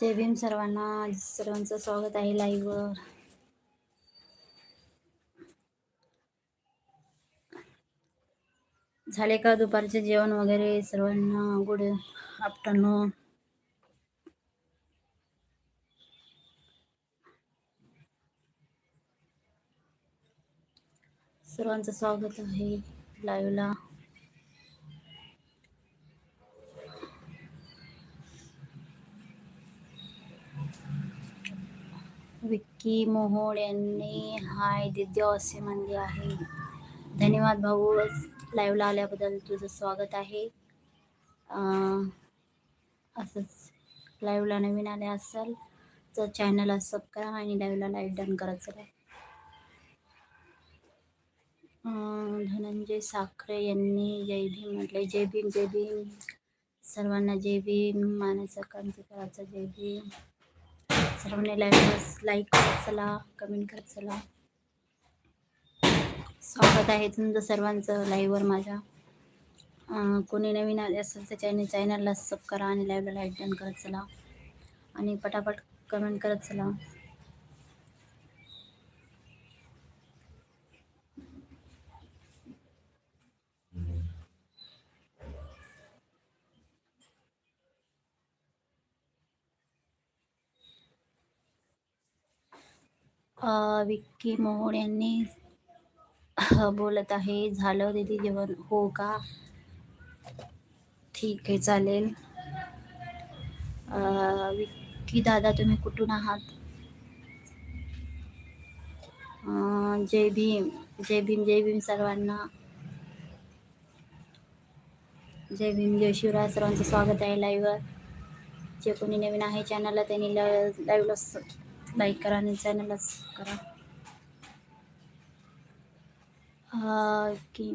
जय भीम सर्वांना. सर्वांचं स्वागत आहे लाईव्हवर झाले का दुपारचे जेवण वगैरे? सर्वांना गुड आफ्टरनून सर्वांचं स्वागत आहे लाईव्हला विक्की मोहोळ यांनी हाय दिद्य असे म्हणले आहे. धन्यवाद भाऊ. लाईव्हला आल्याबद्दल तुझं स्वागत आहे. असंच लाईव्हला नवीन आले असाल तर चॅनलला सबस्क्राईब करा आणि लाईव्हला लाईक डन करत चला धनंजय साखरे यांनी जय भीम म्हटले जय भीम जय भीम. सर्वांना जय भीम. मानाचा क्रांती करायचा. जय भीम. सर्वांनी लाईक लाईक करत चला कमेंट करत चला. स्वागत आहे तुमचं सर्वांचं लाईव्हवर माझ्या. कोणी नवीन आले असेल तर चॅनल चॅनलला सब करा आणि लाईव्हला लाईक डन करत चला. आणि पटापट कमेंट करत चला. विक्की मोहोळ यांनी बोलत आहे झालं दीदी जेवण हो का? ठीक आहे चालेल. विक्की दादा तुम्ही कुठून आहात? जय भीम जय भीम जय भीम सर्वांना. जय भीम जय शिवराय सर्वांचं स्वागत आहे लाईव्हवर जे कोणी नवीन आहे चॅनलला त्यांनी लाईव्हला लाईक करा आणि चॅनलला करा. की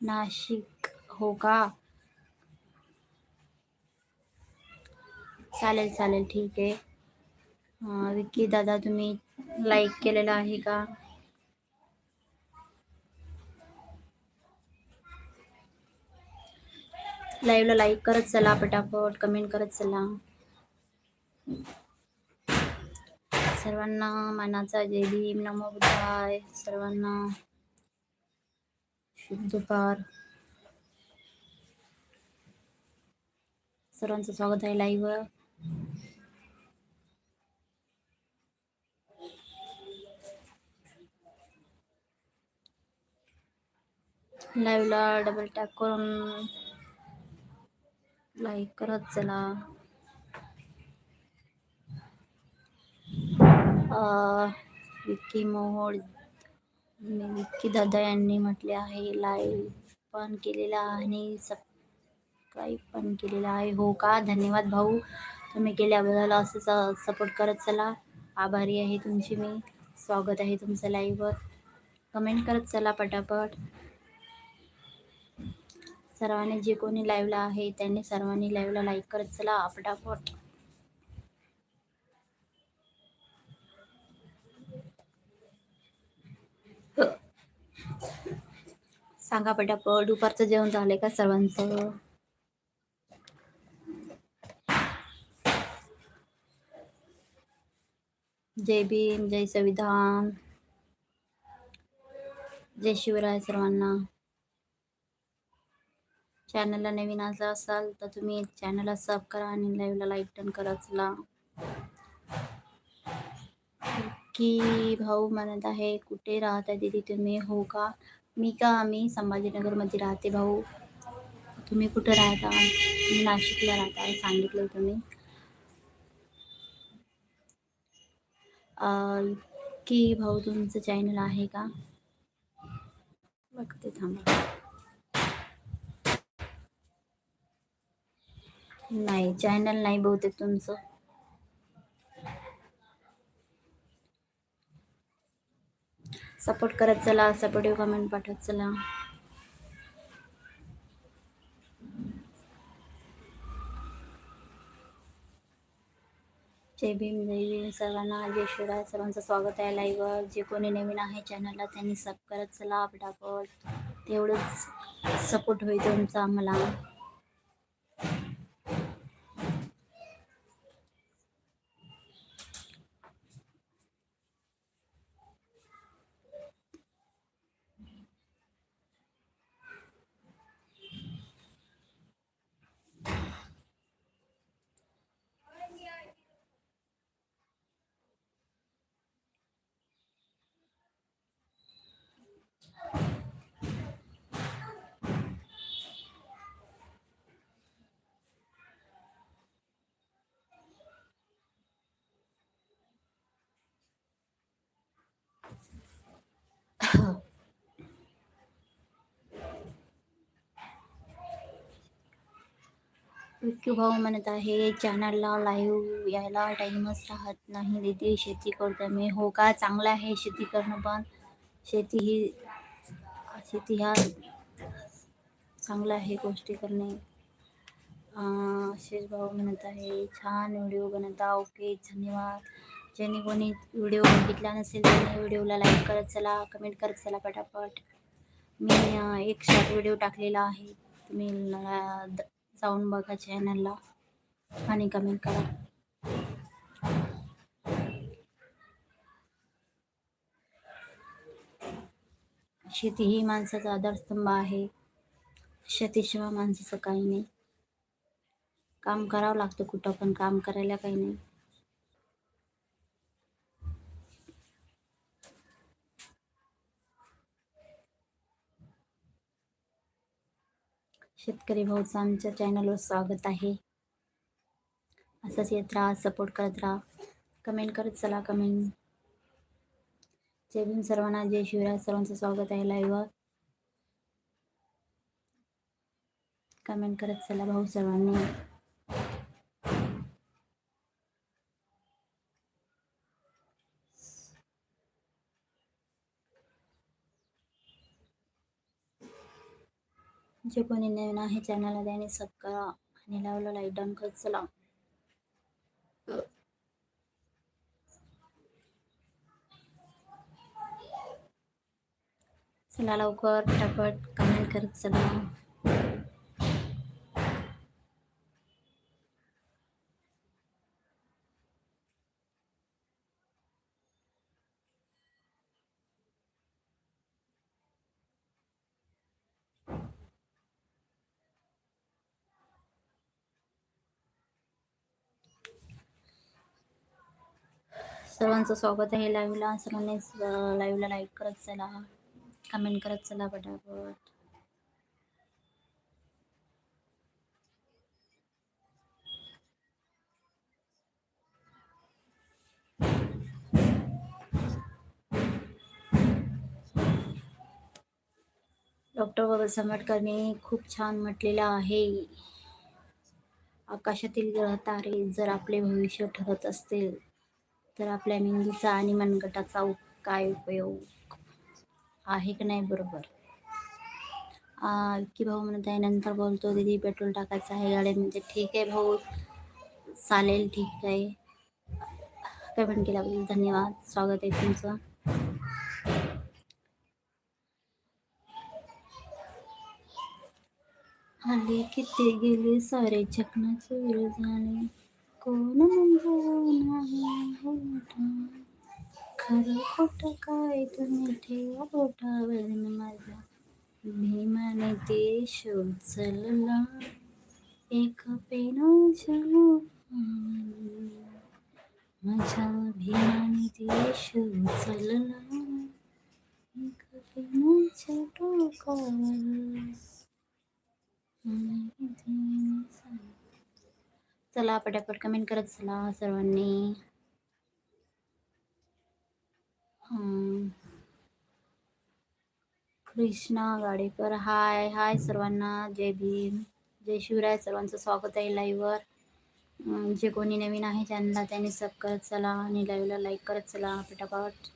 नाशिक हो का? चालेल चालेल ठीक आहे. विकी दादा तुम्ही लाईक केलेलं आहे का? लाईव्हला लाईक करत चला पटापट. कमेंट करत चला. सर्वांना मानाचा जय भीम नमो बुद्धाय. सर्वांना शुभ दुपार. सर्वांचं स्वागत आहे लाईव्ह लाईव्हला डबल टॅप करून लाईक करत चला. विक्की मोहोळ विक्की दादा यांनी म्हटले आहे लाईव्ह पण केलेला आणि सबस्क्राईब पण केलेला आहे. हो का? धन्यवाद भाऊ. तुम्ही केल्याबद्दल असं सपोर्ट करत चला. आभारी आहे तुमची मी. स्वागत आहे तुमचं लाईव्हवर कमेंट करत चला पटापट. सर्वांनी जे कोणी लाईव्हला आहे त्यांनी सर्वांनी लाईव्हला लाईक करत चला. पटापट. सांगा पटापट दुपारचं जेवण झालंय का सर्वांचं? जय भीम जय संविधान जय शिवराय सर्वांना. चॅनलला नवीन असं असाल तर तुम्ही चॅनलला सब करा आणि लाईव्हला लाईक टन करायला की भाऊ म्हणत आहे कुठे राहता दीदी तुम्ही? हो का? मी का मी संभाजीनगरमध्ये राहते भाऊ. तुम्ही कुठं राहता? मी नाशिकला राहता सांगितलं तुम्ही. की भाऊ तुमचं चॅनल आहे का? बघते थांबा. नाही चॅनल नाही बहुतेक तुमचं. सपोर्ट करत चला सपोर्टिव्ह कमेंट पाठवत चला. जय भीम जय भीम सर्वांना जय शिवराय सर्वांचं स्वागत आहे लाईव्हवर जे कोणी नवीन आहे चॅनलला त्यांनी सब करत चला पटापट तेवढंच सपोर्ट होईल तुमचा आम्हाला. विक्की भाऊ म्हणत आहे. चॅनलला लाईव्ह यायला टाईमच राहत नाही. दीदी शेती करतो मी. हो का? चांगलं आहे शेती करणं पण शेती ही शेती ह्या चांगलं आहे गोष्टी करणे. आशिष भाऊ म्हणत आहे. छान व्हिडिओ बनवता. ओके धन्यवाद. ज्यांनी कोणी व्हिडिओ बघितला नसेल त्यांनी व्हिडिओला लाईक करत चला कमेंट करत चला पटापट. मी एक शॉर्ट व्हिडिओ टाकलेला आहे. तुम्ही द- जाऊन बघा चॅनलला आणि कमेंट करा. शेती ही माणसाचा आधारस्तंभ आहे. शेतीशिवाय माणसाचं काही नाही. काम करावं लागतं कुठं पण काम करायला काही नाही. शेतकरी भाऊचं आमच्या चॅनलवर स्वागत आहे. असंच येत राहा सपोर्ट करत राहा. कमेंट करत चला कमेंट जय भीम सर्वांना जय शिवराज सर्वांचं स्वागत आहे लाईव्हवर कमेंट करत चला भाऊ सर्वांनी. जे कोणी नवीन आहे चॅनलला त्याने सब करा आणि लावलं लाईक डाऊन करत चला. चला लवकर पटापट कमेंट करत चला. सर्वांचं स्वागत आहे लाईव्हला सर्वांनी लाईव्हला लाईक करत चला. कमेंट करत चला पटापट. डॉक्टर बाबासाहेब आंबेडकरने खूप छान म्हटलेलं आहे. आकाशातील ग्रह तारे जर आपले भविष्य ठरत असतील तर आपल्या मेंदूचा आणि मनगटाचा काय उपयोग? आहे की नाही बरोबर? की विक्की भाऊ म्हणत आहे नंतर बोलतो दीदी पेट्रोल टाकायचं आहे गाड्यांमध्ये म्हणजे ठीक आहे भाऊ. चालेल ठीक आहे. पेमेंट केल्याबद्दल धन्यवाद. स्वागत आहे तुमचं. आले किती गेली गेले सारे चकनाचे वेळ झाले कोण म्हणजे नाही होता खरं खोटं काय तुम्ही ठेवा बोटावर न माझ्या भीमाने देश उचलला एक पेनाच्या लोकांनी. माझ्या भीमाने देश चला पटापट कमेंट करत चला सर्वांनी. कृष्णा गाडेकर हाय हाय सर्वांना. जय भीम जय शिवराय सर्वांचं स्वागत आहे लाईव्हवर जे कोणी नवीन आहे त्यांना त्यांनी सब करत चला आणि लाईव्हला लाईक करत चला पटापट.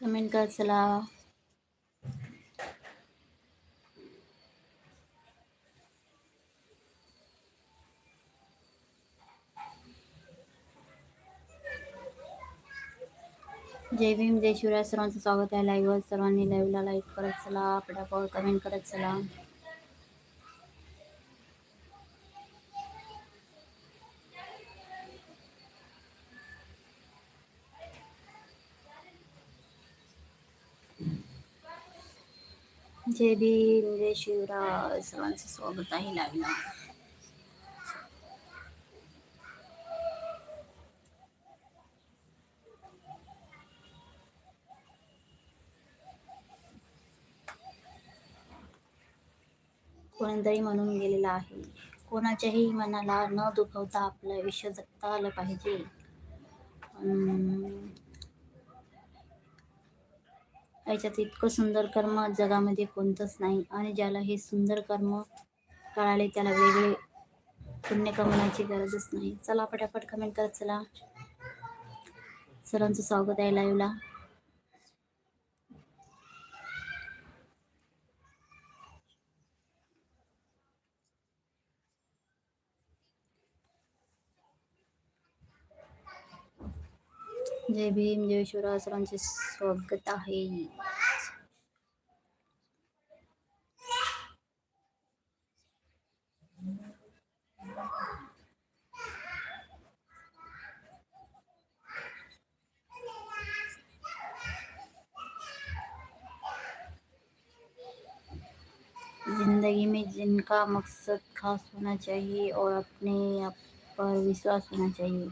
कमेंट करत चला. जय भीम, जय शिवराय सर्वांचं स्वागत आहे लाईव्हवर सर्वांनी लाईव्हला लाईक करत चला पटापट कमेंट करत चला. जय भीम, जय शिवराय सर्वांचं स्वागत आहे लाईव्हला कोणीतरी म्हणून गेलेला आहे. कोणाच्याही मनाला न दुखवता आपलं आयुष्य जगता आलं पाहिजे. याच्यात इतकं सुंदर कर्म जगामध्ये कोणतंच नाही आणि ज्याला हे सुंदर कर्म कळाले त्याला वेगळे पुण्य कमवण्याची गरजच नाही. चला पटापट कमेंट करत चला. सरांचं स्वागत आहे लाईव्हला जय भीम जय शिवराय सरांचे स्वागत आहे ज़िंदगी में जिनका मकसद खास होना चाहिए और अपने आप पर विश्वास होना चाहिए।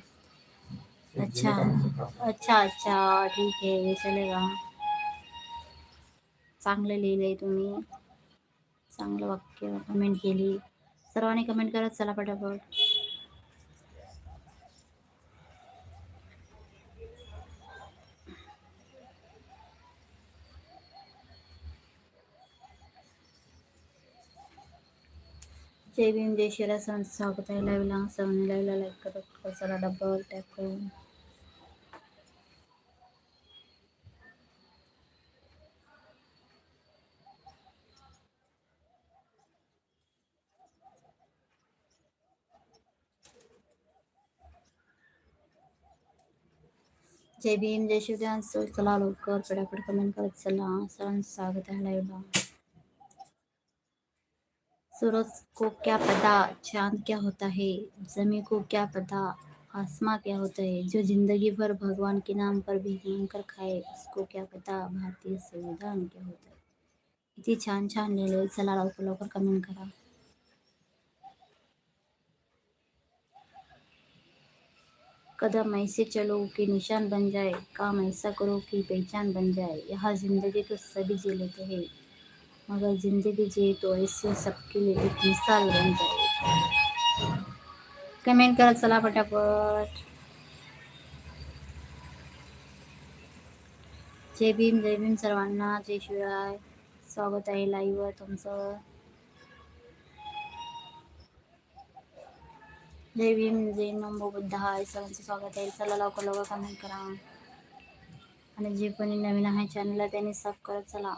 अच्छा। अच्छा अच्छा ठीक आहे चलेगा। चांगलं लिहिलंय तुम्ही. चांगलं वाक्य कमेंट केली. कमेंट चला पटापट. जय भीम, जय सरांचं स्वागत आहे. लाईव्हला, सर्वांनी लाईव्हला लाईक चला डबल टॅप जय भीम जय शिवदान चला लवकर फटाफट कमेंट करत चला सरांचं स्वागत आहे लाईव्हला सूरज को क्या पता चाँद क्या होता है जमी को क्या पता आसमां क्या होता है, जो ज़िंदगी भर भगवान के नाम पर भी कर खाए, उसको क्या पता भारतीय संविधान क्या होता है। किती छान छान लिहिलंय चला लवकर लवकर कमेंट करा। कदम ऐसे चलो कि निशान बन जाए, काम ऐसा करो कि पहचान बन जाए। यहाँ ज़िंदगी तो सभी जी लेते हैं, मगर ज़िंदगी जिए तो ऐसे सबके लिए एक मिसाल बन जाए। कमेंट कर चला फटाफट। जय भीम जय भीम सर्वांना, जय शिवराय। स्वागत आहे लाईव्हवर तुमचं जय भीम जय नमो बुद्ध हाय स्वागत आहे. चला लवकर लवकर कमेंट करा. आणि जे कोणी नवीन आहे चॅनलला त्यांनी सब करत चला.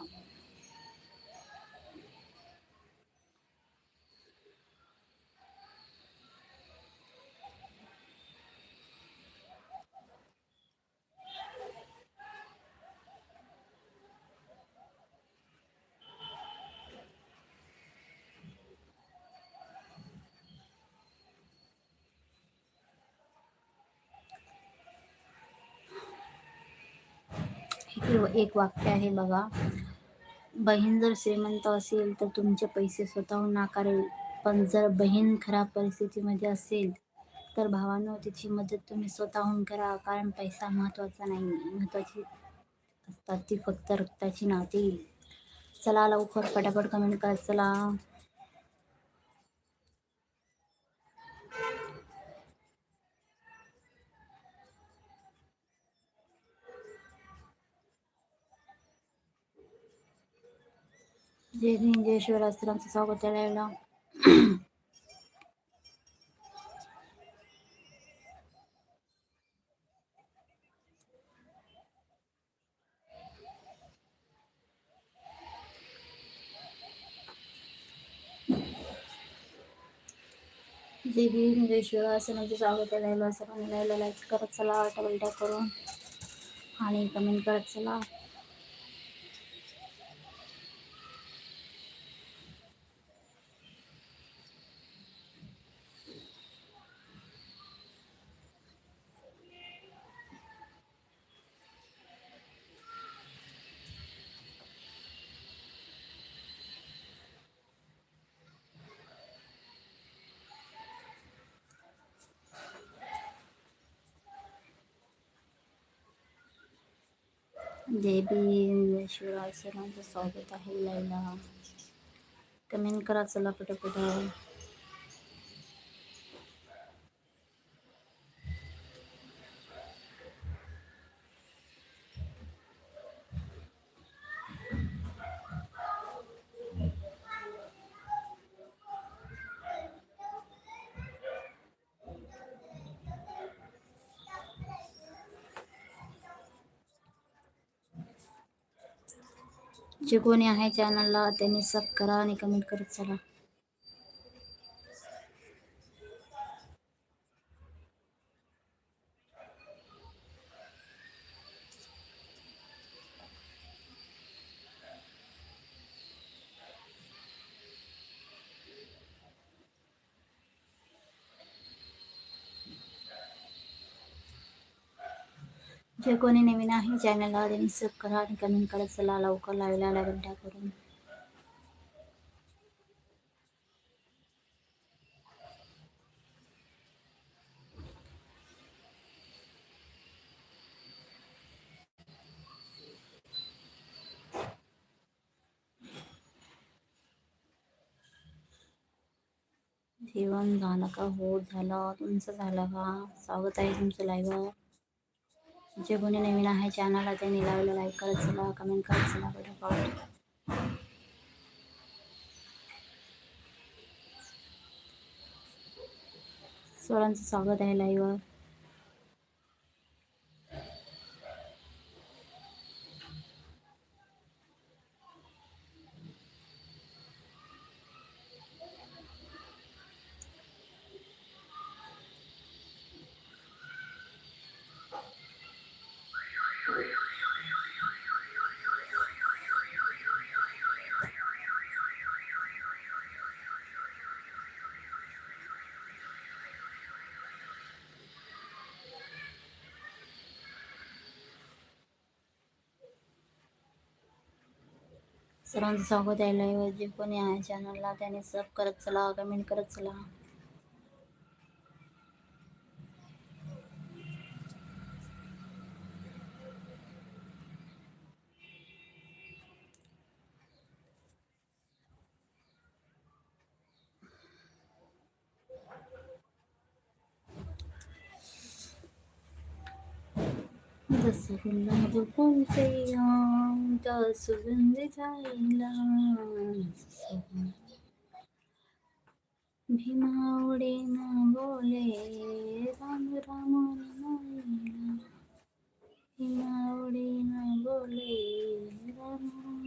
एक वाक्य आहे बघा. बहीण जर श्रीमंत असेल तर तुमचे पैसे स्वतःहून नाकारेल. पण जर बहीण खराब परिस्थितीमध्ये असेल तर भावानं तिची मदत तुम्ही स्वतःहून करा. कारण पैसा महत्त्वाचा नाही. महत्त्वाची असतात ती फक्त रक्ताची नाती. चला लवकर पटापट कमेंट करा. चला. जय भीम जय शिवराज सरांचं स्वागत आहे जय भीम जय शिवराज सरांचं स्वागत आहे लाईव्हला सर्वांनी लाईव्हला लाईक करत चला टबल टॅप करून आणि कमेंट करत चला देवी भीम शिवराज सरांचं स्वागत आहे लायला कमेंट करा चला पटापट. जे कोणी आहे चॅनलला त्यांनी सब करा आणि कमेंट करत चला. जे कोणी नवीन आहे चॅनलला त्यांनी सब करा आणि कमेंट करत चला लवकर लावला लावंटा करून जेवण झालं का? हो झालं. तुमचं झालं का? स्वागत आहे तुमचं लाईव्ह जे कोणी नवीन आहे चॅनलला त्यांनी लावलं लाईक करत चला कमेंट करत चला पटापट स्वरांचं स्वागत आहे लाईव्हवर सर्वांचं स्वागत आहे. लाईव्ह जे कोणी आहे चॅनलला त्याने सब करत चला कमेंट करत चला. दस गुलाब फुलते दस सुगंध भीमा उडे न बोले राम राम भीमा उडे न बोले राम राम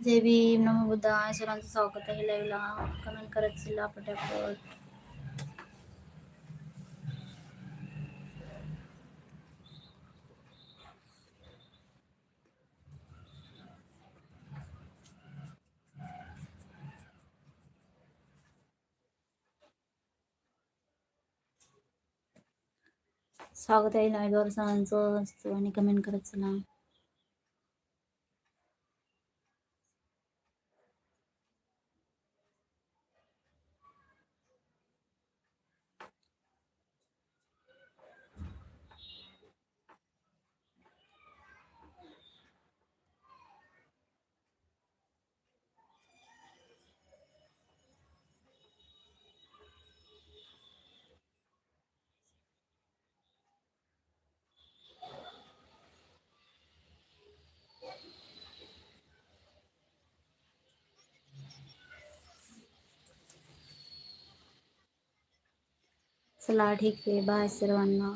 जय भीम नमो बुद्धाय सर्वांचं स्वागत आहे लाईव्हला कमेंट करत चला पटापट स्वागत आहे. लाईव्हवर सरांचं आणि कमेंट करत चला. चला ठीक आहे. बाय सर्वांना.